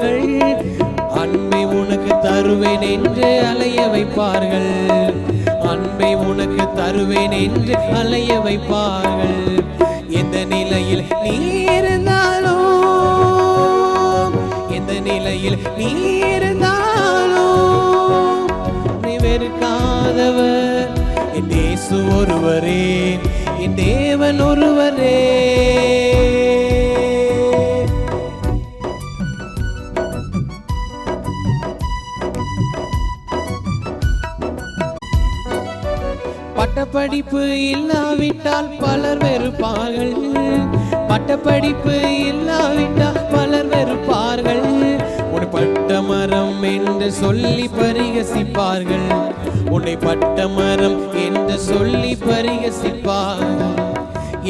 அன்பை உனக்கு தருவேன் என்று அலைய வைப்பார்கள். அன்பை உனக்கு தருவேன் என்று அலைய வைப்பார்கள். எந்த நிலையில் நீ இருந்தாலும் எந்த நிலையில் நீ இருந்தாலும் நீ வெறுக்காதவர். என் தேசு ஒருவரே என் தேவன் ஒருவரே. பட்டப்படிப்பு இல்லாவிட்டால் பலர் வெறுப்பார்கள். பட்டப்படிப்பு இல்லாவிட்டால் பலர் வெறுப்பார்கள். உன்னை பட்ட மரம் என்று சொல்லி பரிகசிப்பார்கள். உன்னை பட்ட மரம் என்று சொல்லி பரிகசிப்பார்கள்.